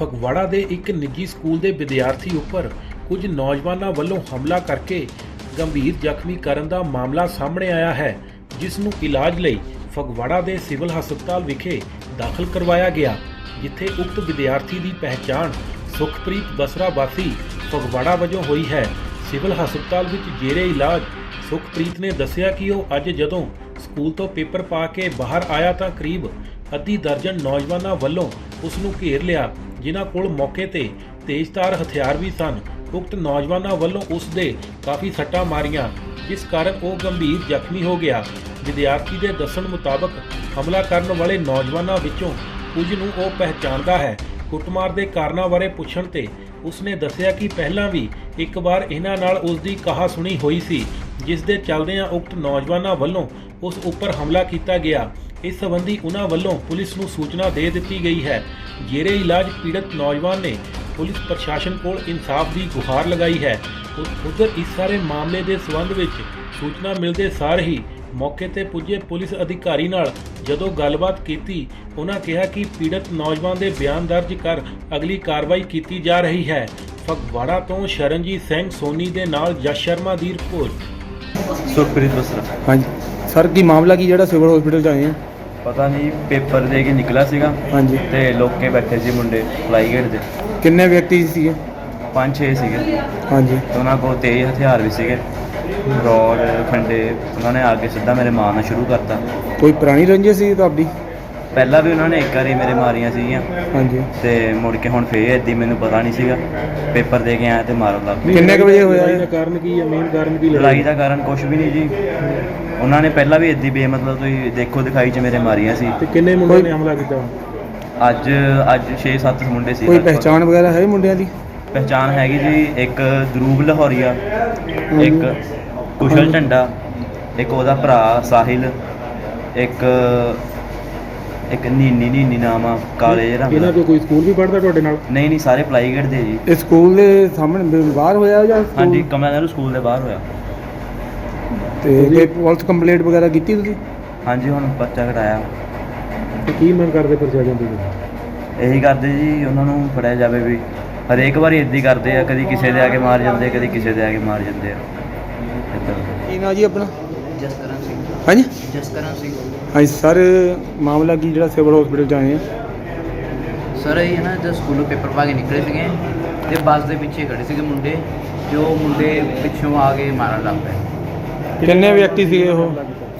ਫਗਵਾੜਾ ਦੇ ਇੱਕ ਨਿੱਜੀ ਸਕੂਲ ਦੇ ਵਿਦਿਆਰਥੀ ਉੱਪਰ ਕੁਝ ਨੌਜਵਾਨਾਂ ਵੱਲੋਂ ਹਮਲਾ ਕਰਕੇ ਗੰਭੀਰ ਜ਼ਖਮੀ ਕਰਨ ਦਾ ਮਾਮਲਾ ਸਾਹਮਣੇ ਆਇਆ ਹੈ, ਜਿਸ ਨੂੰ ਇਲਾਜ ਲਈ ਫਗਵਾੜਾ ਦੇ ਸਿਵਲ ਹਸਪਤਾਲ ਵਿਖੇ ਦਾਖਲ ਕਰਵਾਇਆ ਗਿਆ, ਜਿੱਥੇ ਉਕਤ ਵਿਦਿਆਰਥੀ ਦੀ ਪਹਿਚਾਣ ਸੁਖਪ੍ਰੀਤ ਬਸਰਾ ਵਾਸੀ ਫਗਵਾੜਾ ਵਜੋਂ ਹੋਈ ਹੈ। ਸਿਵਲ ਹਸਪਤਾਲ ਵਿੱਚ ਜੇਰੇ ਇਲਾਜ, ਸੁਖਪ੍ਰੀਤ ਨੇ ਦੱਸਿਆ ਕਿ ਉਹ ਅੱਜ ਜਦੋਂ ਸਕੂਲ ਤੋਂ ਪੇਪਰ ਪਾ ਕੇ ਬਾਹਰ ਆਇਆ ਤਾਂ ਕਰੀਬ ਅੱਧੀ ਦਰਜਨ ਨੌਜਵਾਨਾਂ ਵੱਲੋਂ ਉਸ ਨੂੰ ਘੇਰ ਲਿਆ। ਜਿਨ੍ਹਾਂ ਕੋਲ ਮੌਕੇ ਤੇ ਤੇਜ਼ਧਾਰ ਹਥਿਆਰ ਵੀ ਸਨ। ਉਕਤ ਨੌਜਵਾਨਾਂ ਵੱਲੋਂ ਉਸ ਦੇ ਕਾਫੀ ਸੱਟਾਂ ਮਾਰੀਆਂ। ਜਿਸ ਕਾਰਨ ਉਹ ਗੰਭੀਰ ਜ਼ਖਮੀ ਹੋ ਗਿਆ। ਵਿਦਿਆਰਥੀ ਦੇ ਦੱਸਣ ਮੁਤਾਬਕ, ਹਮਲਾ ਕਰਨ ਵਾਲੇ ਨੌਜਵਾਨਾਂ ਵਿੱਚੋਂ ਕੁਝ ਨੂੰ ਉਹ ਪਹਿਚਾਣਦਾ ਹੈ। ਕੁੱਟਮਾਰ ਦੇ ਕਾਰਨਾਂ ਬਾਰੇ ਪੁੱਛਣ ਤੇ ਉਸਨੇ ਦੱਸਿਆ ਕਿ ਪਹਿਲਾਂ ਵੀ ਇੱਕ ਵਾਰ ਇਹਨਾਂ ਨਾਲ ਉਸ ਦੀ ਕਹਾ ਸੁਣੀ ਹੋਈ ਸੀ, ਜਿਸ ਦੇ ਚੱਲਦਿਆਂ ਉਕਤ ਨੌਜਵਾਨਾਂ ਵੱਲੋਂ ਉਸ ਉੱਪਰ ਹਮਲਾ ਕੀਤਾ ਗਿਆ। ਇਸ ਸੰਬੰਧੀ ਉਹਨਾਂ ਵੱਲੋਂ ਪੁਲਿਸ ਨੂੰ ਸੂਚਨਾ ਦੇ ਦਿੱਤੀ ਗਈ ਹੈ। ਜੇਰੇ ਇਲਾਜ ਪੀੜਤ ਨੌਜਵਾਨ ਨੇ ਪੁਲਿਸ ਪ੍ਰਸ਼ਾਸਨ ਕੋਲ ਇਨਸਾਫ ਦੀ ਗੁਹਾਰ ਲਗਾਈ ਹੈ। ਉਧਰ ਇਸ ਸਾਰੇ ਮਾਮਲੇ ਦੇ ਸਬੰਧ ਵਿੱਚ ਸੂਚਨਾ ਮਿਲਦੇ ਸਾਰ ਹੀ ਮੌਕੇ ਤੇ ਪੁੱਜੇ ਪੁਲਿਸ ਅਧਿਕਾਰੀ ਨਾਲ ਜਦੋਂ ਗੱਲਬਾਤ ਕੀਤੀ ਉਹਨਾਂ ਕਿਹਾ ਕਿ ਪੀੜਤ ਨੌਜਵਾਨ ਦੇ ਬਿਆਨ ਦਰਜ ਕਰ ਅਗਲੀ ਕਾਰਵਾਈ ਕੀਤੀ ਜਾ ਰਹੀ ਹੈ। ਫਗਵਾੜਾ ਤੋਂ ਸ਼ਰਨਜੀਤ ਸਿੰਘ ਸੋਨੀ ਦੇ ਨਾਲ ਜਸ ਸ਼ਰਮਾ ਦੀ ਰਿਪੋਰਟ। ਸੁਖਪ੍ਰੀਤ ਬਸਰਾ। ਹਾਂਜੀ। ਸਰ ਕੀ ਮਾਮਲਾ ਕੀ ਜਿਹੜਾ ਸਿਵਲ ਹਸਪੀਟਲ ਚ ਆਏ ਆ? ਪਤਾ ਨਹੀਂ ਪੇਪਰ ਦੇ ਕੇ ਨਿਕਲਾ ਸੀਗਾ ਹਾਂਜੀ। ਤੇ ਲੋਕੇ ਬੈਠੇ ਸੀ ਮੁੰਡੇ ਫਲਾਈ ਗੇਟ ਦੇ। ਕਿੰਨੇ ਵਿਅਕਤੀ ਸੀਗੇ? ਪੰਜ ਛੇ ਸੀਗੇ। ਹਾਂਜੀ। ਤੇ ਉਹਨਾਂ ਕੋਲ ਤੇਜ਼ ਹਥਿਆਰ ਵੀ ਸੀਗੇ। ਰੋਡ ਖੰਡੇ ਉਹਨਾਂ ਨੇ ਆ ਕੇ ਸਿੱਧਾ ਮੇਰੇ ਮਾਰਨਾ ਸ਼ੁਰੂ ਕਰਤਾ। ਕੋਈ ਪੁਰਾਣੀ ਰੰਜਿਸ਼ ਸੀ ਤੁਹਾਡੀ? ਪਹਿਲਾਂ ਵੀ ਉਹਨਾਂ ਨੇ ਇੱਕ ਵਾਰੀ ਮੇਰੇ ਮਾਰੀਆਂ ਸੀਗੀਆਂ। ਹਾਂਜੀ। ਤੇ ਮੁੜ ਕੇ ਹੁਣ ਫੇਰ ਏਦੀ ਮੈਨੂੰ ਪਤਾ ਨਹੀਂ ਸੀਗਾ। ਪੇਪਰ ਦੇ ਕੇ ਆਇਆ ਤੇ ਮਾਰਨ ਲੱਗ ਪਏ ਕਿੰਨੇ ਕੁ ਵਜੇ ਹੋਇਆ ਲੜਾਈ ਦਾ ਇਹ? ਕਾਰਨ ਕੀ ਹੈ ਮੇਨ ਕਾਰਨ ਕੀ ਲੜਾਈ? ਦਾ ਕਾਰਨ ਕੁਝ ਵੀ ਨਹੀਂ ਜੀ। ਉਹਨਾਂ ਨੇ ਪਹਿਲਾਂ ਵੀ ਏਦੀ ਬੇਮਤਲਬ ਤੁਸੀਂ ਦੇਖੋ ਦਿਖਾਈ ਚ ਮੇਰੇ ਮਾਰੀਆਂ ਸੀ। ਤੇ ਕਿੰਨੇ ਮੁੰਡਿਆਂ ਨੇ ਹਮਲਾ ਕੀਤਾ? ਅੱਜ ਅੱਜ 6-7 ਮੁੰਡੇ ਸੀ ਕੋਈ ਲਗਭਗ। ਪਹਿਚਾਣ ਵਗੈਰਾ ਹੈ ਮੁੰਡਿਆਂ ਦੀ? ਪਹਿਚਾਣ ਹੈਗੀ ਜੀ ਇੱਕ ਦਰੂਬ ਲਾਹੌਰੀਆ ਇੱਕ ਕੁਸ਼ਲ ਝੰਡਾ ਇੱਕ ਉਹਦਾ ਭਰਾ ਸਾਹਿਲ ਇੱਕ ਇੱਕ ਨੀਨੀ ਨੀਨੀ ਨਾਮ ਆ ਕਾਲੇ ਰੰਗ ਦਾ। ਕੋਲ ਕੋਈ ਸਕੂਲ ਵੀ ਪੜ੍ਹਦਾ ਤੁਹਾਡੇ ਨਾਲ? ਨਹੀਂ ਨਹੀਂ ਸਾਰੇ ਪਲਾਈ ਗੇਟ ਦੇ ਜੀ। ਇਹ ਸਕੂਲ ਦੇ ਸਾਹਮਣੇ ਬ- ਬਾਹਰ ਹੋਇਆ ਜਾਂ ਸਕੂਲ? ਹਾਂਜੀ ਕਮਲਾ ਨਹਿਰੂ ਸਕੂਲ ਦੇ ਬਾਹਰ ਹੋਇਆ। ਤੇ ਕੋਈ ਪੁਲਿਸ ਕੰਪਲੇਂਟ ਵਗੈਰਾ ਕੀਤੀ ਤੁਸੀਂ? ਹਾਂਜੀ ਹੁਣ ਬੱਚਾ ਘਟਾਇਆ ਤੇ ਕੀ ਮੰਗ ਕਰਦੇ ਪ੍ਰਸ਼ਾਸਨ ਦੀ? ਇਹੀ ਕਰਦੇ ਜੀ ਉਹਨਾਂ ਨੂੰ ਫੜਿਆ ਜਾਵੇ ਵੀ। ਹਰੇਕ ਵਾਰੀ ਇਦਾਂ ਹੀ ਕਰਦੇ ਆ ਕਦੀ ਕਿਸੇ ਦੇ ਆ ਕੇ ਮਾਰ ਜਾਂਦੇ ਕਦੀ ਕਿਸੇ ਦੇ ਆ ਕੇ ਮਾਰ ਜਾਂਦੇ ਆ। ਏਦਾਂ ਕੀ ਨਾਂ ਜੀ ਆਪਣਾ? ਜਸਕਰਨ ਸਿੰਘ। ਹਾਂਜੀ? ਜਸਕਰਨ ਸਿੰਘ। ਹਾਂਜੀ ਸਰ ਮਾਮਲਾ ਕੀ ਜਿਹੜਾ ਸਿਵਲ ਹਸਪੀਟਲ ਚ ਆਏ ਆ? ਸਰ ਇਹ ਨਾ ਜਦ ਸਕੂਲੋਂ ਪੇਪਰ ਪਾ ਕੇ ਨਿਕਲੇ ਸੀਗੇ ਤੇ ਬੱਸ ਦੇ ਪਿੱਛੇ ਖੜੇ ਸੀਗੇ ਮੁੰਡੇ ਤੇ ਉਹ ਮੁੰਡੇ ਪਿੱਛੋਂ ਆ ਕੇ ਮਾਰਨ ਲੱਗ ਪਏ। ਕਿੰਨੇ ਵਿਅਕਤੀ ਸੀਗੇ ਉਹ?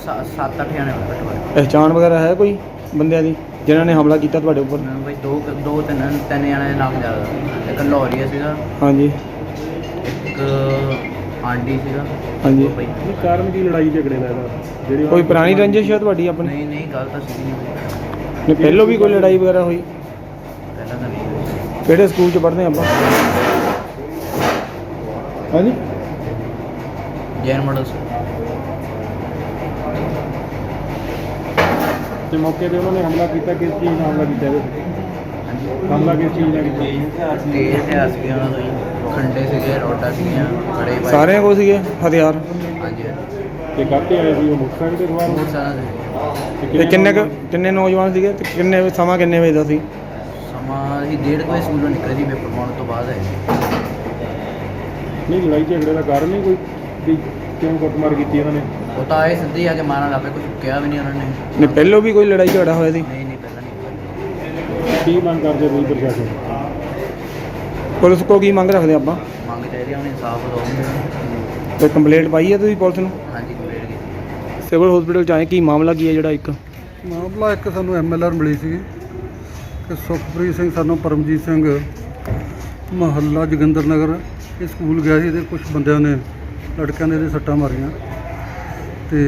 ਸੱਤ- ਸੱਤ ਅੱਠ ਜਣੇ ਹੋਏ ਘੱਟੋ ਘੱਟ। ਪਹਿਚਾਣ ਵਗੈਰਾ ਹੈ ਕੋਈ ਬੰਦਿਆਂ ਦੀ ਜਿਨ੍ਹਾਂ ਨੇ ਹਮਲਾ ਕੀਤਾ ਤੁਹਾਡੇ ਉੱਪਰ? ਨੂੰ ਬਈ ਦੋ ਦੋ ਤਿੰਨ ਤਿੰਨ ਜਣੇ ਦੇ ਨਾਮ ਜ਼ਿਆਦਾ। ਇੱਕ ਲੋਰੀਆ ਸੀਗਾ। ਹਾਂਜੀ। ਇੱਕ ਆਂਡੀ ਸੀਗਾ ਹਾਂਜੀ ਬਈ ਕੀ ਕਾਰਨ ਕੀ ਲੜਾਈ ਝਗੜੇ ਦਾ ਇਹਦਾ ਜਿਹੜੀ ਕੋਈ ਪੁਰਾਣੀ ਰੰਜਿਸ਼ ਹੈ ਤੁਹਾਡੀ ਆਪਣੀ ਨਹੀਂ ਨਹੀਂ ਗੱਲ ਤਾਂ ਸੀਗੀ ਨਹੀਂ ਬਈ। ਨੇ ਪਹਿਲੋਂ ਵੀ ਕੋਈ ਲੜਾਈ ਵਗੈਰਾ ਹੋਈ ਪਹਿਲਾਂ ਤਾਂ ਨਹੀਂ ਹੋਈ। ਕਿਹੜੇ ਸਕੂਲ ਚ ਪੜ੍ਹਦੇ ਆਪਾਂ ਹਾਂਜੀ ਜੈਨ ਮਾਡਲ। ਤੇ ਮੌਕੇ ਤੇ ਉਹਨਾਂ ਨੇ ਹਮਲਾ ਕੀਤਾ ਕਿਸ ਚੀਜ਼ ਨਾਲ ਹਮਲਾ ਕੀਤਾ ਇਹਦੇ ਤੇ? ਚੀਜ਼ ਤੇਜ਼ ਹਥਿਆਰ ਸੀਗੇ ਉਹਨਾਂ ਤੋਂ ਜੀ ਖੰਡੇ ਸੀਗੇ ਰੋਡਾ ਸੀਗੀਆਂ ਬੜੇ ਬਾਈ। ਸਾਰਿਆਂ ਕੋਲ ਸੀਗੇ ਹਥਿਆਰ? ਹਾਂਜੀ। ਤੇ ਕਾਹਤੇ ਆਏ ਸੀ ਉਹ ਮੋਟਰਸਾਈਕਲ ਤੇ ਸਵਾਰ ਬਹੁਤ ਸਾਰਾ ਸੀ ਤੇ। ਕਿੰਨੇ ਕੁ ਕਿੰਨੇ ਨੌਜਵਾਨ ਸੀਗੇ ਤੇ ਕਿੰਨੇ ਸਮਾਂ ਕਿੰਨੇ ਵਜੇ ਦਾ ਸੀ? ਸਮਾਂ ਅਸੀਂ ਡੇਢ ਕੁ ਵਜੇ ਸਕੂਲੋਂ ਨਿਕਲੇ ਸੀ ਪੇਪਰ ਪਾਉਣ ਤੋਂ ਬਾਅਦ ਆਏ। ਨਹੀਂ ਲੜਾਈ ਝਗੜੇ ਦਾ ਕਾਰਨ ਨਹੀਂ ਕੋਈ ਵੀ ਕਿਉਂ ਕੁੱਟਮਾਰ ਕੀਤੀ ਇਹਨਾਂ ਨੇ? ਉਹ ਤਾਂ ਆਏ ਸਿੱਧੇ ਹੀ ਆ ਕੇ ਮਾਰਨ ਲੱਗ ਪਏ ਕੁਝ ਕਿਹਾ ਵੀ ਨਹੀਂ ਉਹਨਾਂ ਨੇ। ਨੇ ਪਹਿਲੋਂ ਵੀ ਕੋਈ ਲੜਾਈ ਝਗੜਾ ਹੋਇਆ ਸੀ? ਨਹੀਂ ਨਹੀਂ ਪਹਿਲਾਂ ਨਹੀਂ ਕੀ ਮੰਗ ਕਰਦੇ ਤੁਸੀਂ ਪ੍ਰਸ਼ਾਸਨ ਪੁਲਿਸ ਕੋ ਕੀ ਮੰਗ ਰੱਖਦੇ ਆਪਾਂ? ਮੰਗ ਚਾਹੀਦੀ ਉਹਨੇ ਇਨਸਾਫ ਦਿਓ ਤੇ ਕੰਪਲੇਂਟ ਪਾਈ ਹੈ ਤੁਸੀਂ ਪੁਲਿਸ ਨੂੰ? ਹਾਂਜੀ ਕੰਪਲੀਟ ਕੀਤੀ। ਸਿਵਲ ਹਸਪੀਟਲ ਚ ਆਏ ਕੀ ਮਾਮਲਾ ਕੀ ਹੈ ਜਿਹੜਾ ਇੱਕ? ਮਾਮਲਾ ਇੱਕ ਸਾਨੂੰ ਐਮਐਲਆਰ ਮਿਲੀ ਸੀ ਕਿ ਸੁਖਪ੍ਰੀਤ ਸਿੰਘ ਸਾਨੂੰ ਪਰਮਜੀਤ ਸਿੰਘ ਮਹੱਲਾ ਜੋਗਿੰਦਰ ਨਗਰ ਇਹ ਸਕੂਲ ਗਿਆ ਸੀ ਤੇ ਕੁਝ ਬੰਦਿਆਂ ਨੇ ਲੜਕਿਆਂ ਨੇ ਇਹਦੇ ਸੱਟਾਂ ਮਾਰੀਆਂ। ਤੇ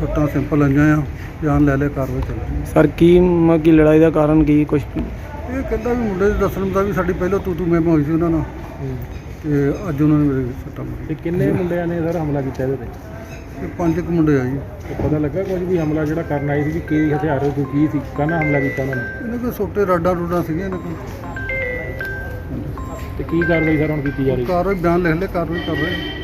ਸੱਟਾਂ ਸਿੰਪਲ ਆਈਆਂ ਆ ਜਾਨ ਲੈ ਲੈ ਕਾਰਵਾਈ ਚੱਲ ਰਹੀ ਹੈ ਸਰ ਕੀ ਮ- ਕੀ ਲੜਾਈ ਦਾ ਕਾਰਨ ਕੀ ਕੁਝ ਇਹ ਕਹਿੰਦਾ ਵੀ ਮੁੰਡੇ ਦੇ ਦੱਸਣ ਦਾ ਵੀ ਸਾਡੀ ਪਹਿਲਾਂ ਤੂੰ ਤੂੰ ਮੈਂ ਹੋਈ ਸੀ ਉਹਨਾਂ ਨਾਲ। ਤੇ ਅੱਜ ਉਹਨਾਂ ਨੇ ਮੇਰੇ ਸੱਟਾਂ ਤੇ ਮਾਰੀਆਂ ਕਿੰਨੇ ਮੁੰਡਿਆਂ ਨੇ ਸਰ ਹਮਲਾ ਕੀਤਾ ਇਹਦੇ ਤੇ? ਇਹ ਪੰਜ ਕੁ ਮੁੰਡੇ ਆ ਜੀ। ਤੇ ਪਤਾ ਲੱਗਾ ਕੁਝ ਵੀ ਹਮਲਾ ਜਿਹੜਾ ਕਰਨ ਆਏ ਸੀ ਵੀ ਕੀ ਹਥਿਆਰ ਕੋਈ ਕੀ ਸੀ ਕਾਹਨਾਂ ਹਮਲਾ ਕੀਤਾ ਉਹਨਾਂ ਨੇ? ਇਹਨਾਂ ਕੋਲ ਛੋਟੇ ਰਾਡਾਂ ਰੂਡਾਂ ਸੀਗੀਆਂ ਇਹਨਾਂ ਕੋਲ। ਤੇ ਕੀ ਕਾਰਵਾਈ ਸਰ ਹੁਣ ਕੀਤੀ ਜਾ ਰਹੀ? ਕਾਰਵਾਈ ਬਿਆਨ ਲਿਖ ਲੈ ਕਾਰਵਾਈ ਕਰ ਰਹੇ